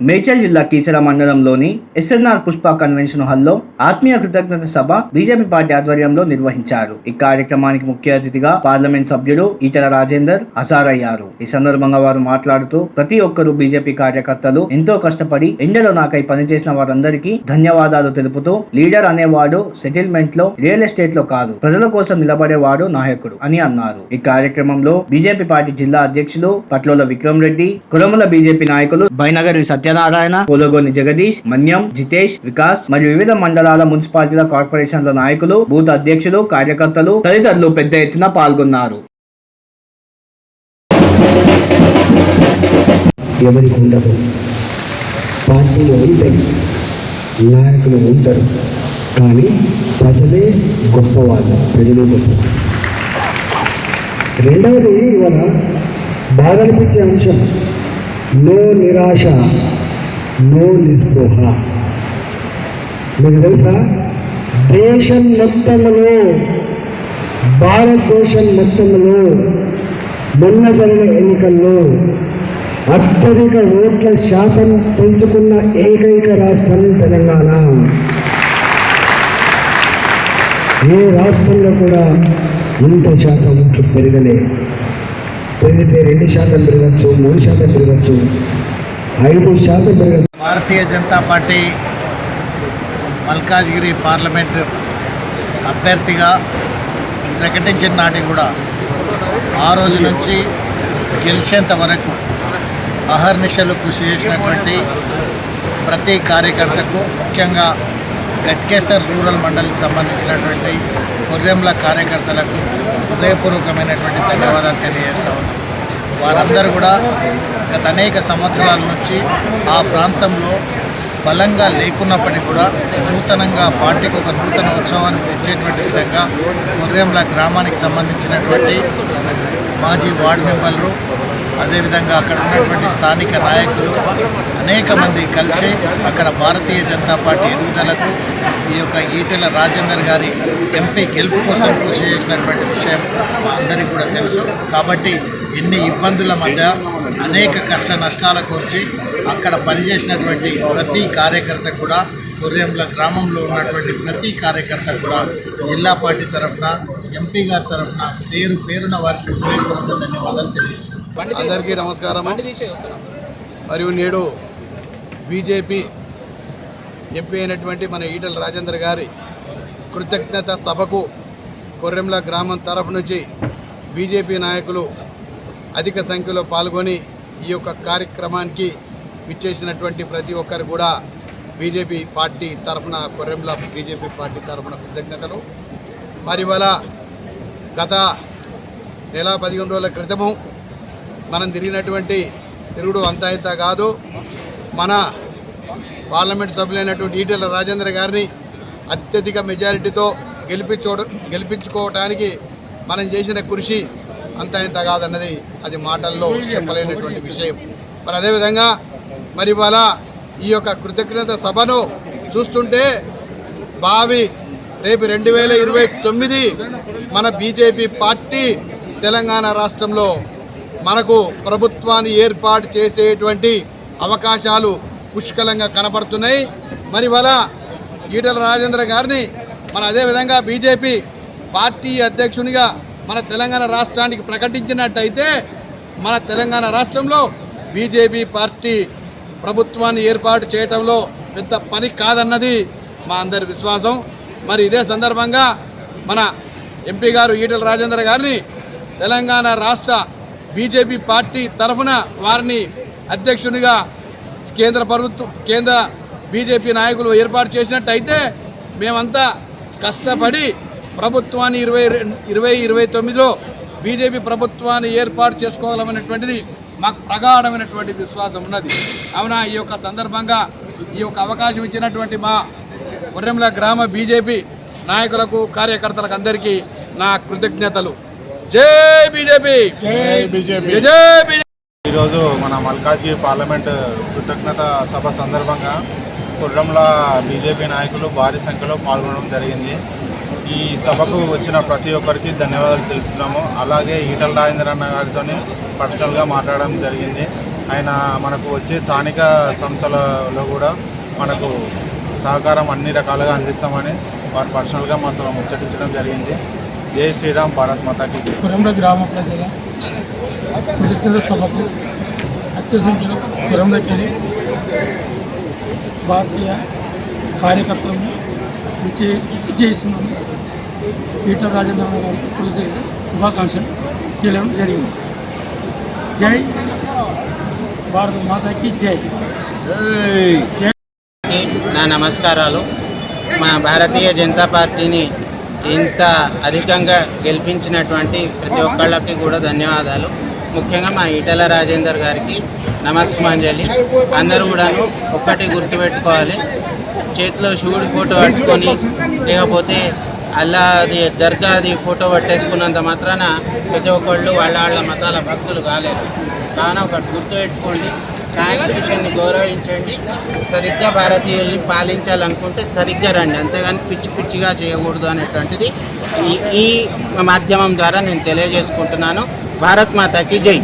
మేడ్చల్ జిల్లా కీసర మండలంలోని SNR Pushpa convention హాల్లో ఆత్మీయ కృతజ్ఞత సభ బీజేపీ పార్టీ ఆధ్వర్యంలో నిర్వహించారు. ఈ కార్యక్రమానికి ముఖ్య అతిథిగా పార్లమెంట్ సభ్యుడు ఈటల రాజేందర్ హాజరయ్యారు. ఈ సందర్భంగా వారు మాట్లాడుతూ ప్రతి ఒక్కరూ బీజేపీ కార్యకర్తలు ఎంతో కష్టపడి ఎండలో నాకై పనిచేసిన వారందరికీ ధన్యవాదాలు తెలుపుతూ లీడర్ అనేవాడు సెటిల్మెంట్లో రియల్ ఎస్టేట్లో కాదు ప్రజల కోసం నిలబడేవాడు నాయకుడు అని అన్నారు. ఈ కార్యక్రమంలో బీజేపీ పార్టీ జిల్లా అధ్యక్షులు పట్లోల విక్రమ్ రెడ్డి కురముల బీజేపీ నాయకులు బైనగరి సత్యనారాయణ పోలోగోని జగదీష్ మన్యం జితేష్ వికాస్ మరియు వివిధ మండలాల మున్సిపాలిటీల కార్పొరేషన్ల నాయకులు బూత్ అధ్యక్షులు కార్యకర్తలు తదితరులు పెద్ద ఎత్తున పాల్గొన్నారు. ఎవరికి ఉండదు పార్టీలు ఉంటాయి. నాయకులు ఉంటారు. కానీ ప్రజలే గొప్పవాళ్ళు. ప్రజలే గొప్పవాళ్ళు. రెండవది ఇవాళ బాధ అనిపించే అంశం. నో నిరాశ. నో నిస్పృహ మీకు తెలుసా? దేశం మొత్తంలో భారతదేశం మొత్తంలో మొన్న జరిగిన ఎన్నికల్లో అత్యధిక ఓట్ల శాతం పెంచుకున్న ఏకైక రాష్ట్రం తెలంగాణ. ఏ రాష్ట్రంలో కూడా ఇంత శాతం ఓట్లు పెరగలే? పెరిగితే రెండు శాతం పెరగచ్చు మూడు శాతం పెరగచ్చు. ఐదు శాతం భారతీయ జనతా పార్టీ మల్కాజ్గిరి పార్లమెంట్ అభ్యర్థిగా ప్రకటించిన నాటి కూడా ఆ రోజు నుంచి గెలిచేంత వరకు అహర్నిశలు కృషి చేసినటువంటి ప్రతి కార్యకర్తకు ముఖ్యంగా గట్కేసర్ రూరల్ మండలికి సంబంధించినటువంటి కొర్రెంల కార్యకర్తలకు హృదయపూర్వకమైనటువంటి ధన్యవాదాలు తెలియజేస్తా వారందరూ కూడా గత అనేక సంవత్సరాల నుంచి ఆ ప్రాంతంలో బలంగా లేకున్నప్పటికీ కూడా నూతనంగా పార్టీకి ఒక నూతన ఉత్సవాన్ని తెచ్చేటువంటి విధంగా కొర్రెంల గ్రామానికి సంబంధించినటువంటి మాజీ వార్డు మెంబర్లు అదేవిధంగా అక్కడ ఉన్నటువంటి స్థానిక నాయకులు అనేక మంది కలిసి అక్కడ భారతీయ జనతా పార్టీ ఎదుగుదలకు ఈ యొక్క ఈటెల రాజేందర్ గారి ఎంపీ గెలుపు కోసం కృషి చేసినటువంటి విషయం మా అందరికీ కూడా తెలుసు. కాబట్టి ఎన్ని ఇబ్బందుల మధ్య అనేక కష్ట నష్టాల కోర్చి అక్కడ పనిచేసినటువంటి ప్రతి కార్యకర్త కూడా కొర్రెంల గ్రామంలో ఉన్నటువంటి ప్రతి కార్యకర్త కూడా జిల్లా పార్టీ తరఫున ఎంపీ గారి తరఫున పేరు పేరున వారికి హృదయపూర్వక ధన్యవాదాలు తెలియజేస్తాం అందరికీ నమస్కారం మరియు నేడు బీజేపీ ఎంపీ అయినటువంటి మన ఈటల రాజేందర్ గారి కృతజ్ఞత సభకు కొర్రెంల గ్రామం తరఫు నుంచి బీజేపీ నాయకులు అధిక సంఖ్యలో పాల్గొని ఈ యొక్క కార్యక్రమానికి విచ్చేసినటువంటి ప్రతి ఒక్కరు కూడా బీజేపీ పార్టీ తరఫున కొర్రెంల బీజేపీ పార్టీ తరఫున కృతజ్ఞతలు. మరి ఇవాళ గత నెల పదిహేను రోజుల క్రితము మనం తిరిగినటువంటి తిరుగుడు అంతా ఇంత కాదు. మన పార్లమెంట్ సభ్యులైనటువంటి ఈటెల రాజేంద్ర గారిని అత్యధిక మెజారిటీతో గెలిపించుకో గెలిపించుకోవటానికి మనం చేసిన కృషి అంత ఇంత కాదన్నది అది మాటల్లో చెప్పలేనటువంటి విషయం. మరి అదేవిధంగా మరి ఇవాళ ఈ యొక్క కృతజ్ఞత సభను చూస్తుంటే భావి రేపు రెండు వేల ఇరవై తొమ్మిది మన బీజేపీ పార్టీ తెలంగాణ రాష్ట్రంలో మనకు ప్రభుత్వాన్ని ఏర్పాటు చేసేటువంటి అవకాశాలు పుష్కలంగా కనపడుతున్నాయి. మరి వల ఈటల రాజేంద్ర గారిని మన అదేవిధంగా బీజేపీ పార్టీ అధ్యక్షునిగా మన తెలంగాణ రాష్ట్రానికి ప్రకటించినట్టయితే మన తెలంగాణ రాష్ట్రంలో బీజేపీ పార్టీ ప్రభుత్వాన్ని ఏర్పాటు చేయటంలో పెద్ద పని కాదన్నది మా అందరి విశ్వాసం. మరి ఇదే సందర్భంగా మన ఎంపీ గారు ఈటల రాజేంద్ర గారిని తెలంగాణ రాష్ట్ర బీజేపీ పార్టీ తరఫున వారిని అధ్యక్షునిగా కేంద్ర ప్రభుత్వం కేంద్ర బీజేపీ నాయకులు ఏర్పాటు చేసినట్టయితే మేమంతా కష్టపడి ప్రభుత్వాన్ని ఇరవై ఇరవై ఇరవై తొమ్మిదిలో బీజేపీ ప్రభుత్వాన్ని ఏర్పాటు చేసుకోవాలనేటువంటిది మాకు ప్రగాఢమైనటువంటి విశ్వాసం ఉన్నది. అవునా? ఈ యొక్క సందర్భంగా ఈ యొక్క అవకాశం ఇచ్చినటువంటి మా కొర్రెంల గ్రామ బీజేపీ నాయకులకు కార్యకర్తలకు అందరికీ నా కృతజ్ఞతలు. జై బీజేపీ! జై బీజేపీ! జై బీజేపీ! ఈరోజు మన మల్కాజ్గిరి పార్లమెంట్ కృతజ్ఞత సభ సందర్భంగా కుర్రంల బీజేపీ నాయకులు భారీ సంఖ్యలో పాల్గొనడం జరిగింది. ఈ సభకు వచ్చిన ప్రతి ఒక్కరికి ధన్యవాదాలు తెలుపుతున్నాము. అలాగే ఈటల రాజేంద్ర అన్న గారితో పర్సనల్గా మాట్లాడడం జరిగింది. ఆయన మనకు వచ్చే స్థానిక సంస్థలలో కూడా మనకు సహకారం అన్ని రకాలుగా అందిస్తామని వారు పర్సనల్గా మాతో ముచ్చటించడం జరిగింది. జై శ్రీరామ్ భారత్ మాతాకి కురంలో గ్రామ ప్రజల సభకు అత్యసంఖ్యలో కురంలోకి భారతీయ కార్యకర్తలను విజయ విజయిస్తున్నాము. పీటర్ రాజేంద్ర గారికి శుభాకాంక్షలు తెలియడం జరిగింది. జై భారత మాతకి జై. జై. నా నమస్కారాలు. మా భారతీయ జనతా పార్టీని ఇంత అధికంగా గెలిపించినటువంటి ప్రతి ఒక్కళ్ళకి కూడా ధన్యవాదాలు. ముఖ్యంగా మా ఈటల రాజేందర్ గారికి నమస్మాంజలి అందరూ కూడా ఒక్కటి గుర్తుపెట్టుకోవాలి. చేతిలో శివుడి ఫోటో పట్టుకొని లేకపోతే అల్లాది దర్గాది ఫోటో పట్టేసుకున్నంత మాత్రాన ప్రతి ఒక్కళ్ళు వాళ్ళ వాళ్ళ మతాల భక్తులు కాలేరు. కావున ఒకటి గుర్తుపెట్టుకోండి. కాన్స్టిట్యూషన్ని గౌరవించండి. సరిగ్గా భారతీయుల్ని పాలించాలనుకుంటే సరిగ్గా రండి. అంతేగాని పిచ్చి పిచ్చిగా చేయకూడదు అనేటువంటిది ఈ ఈ మాధ్యమం ద్వారా నేను తెలియజేసుకుంటున్నాను. భారత్ మాతాకి జై.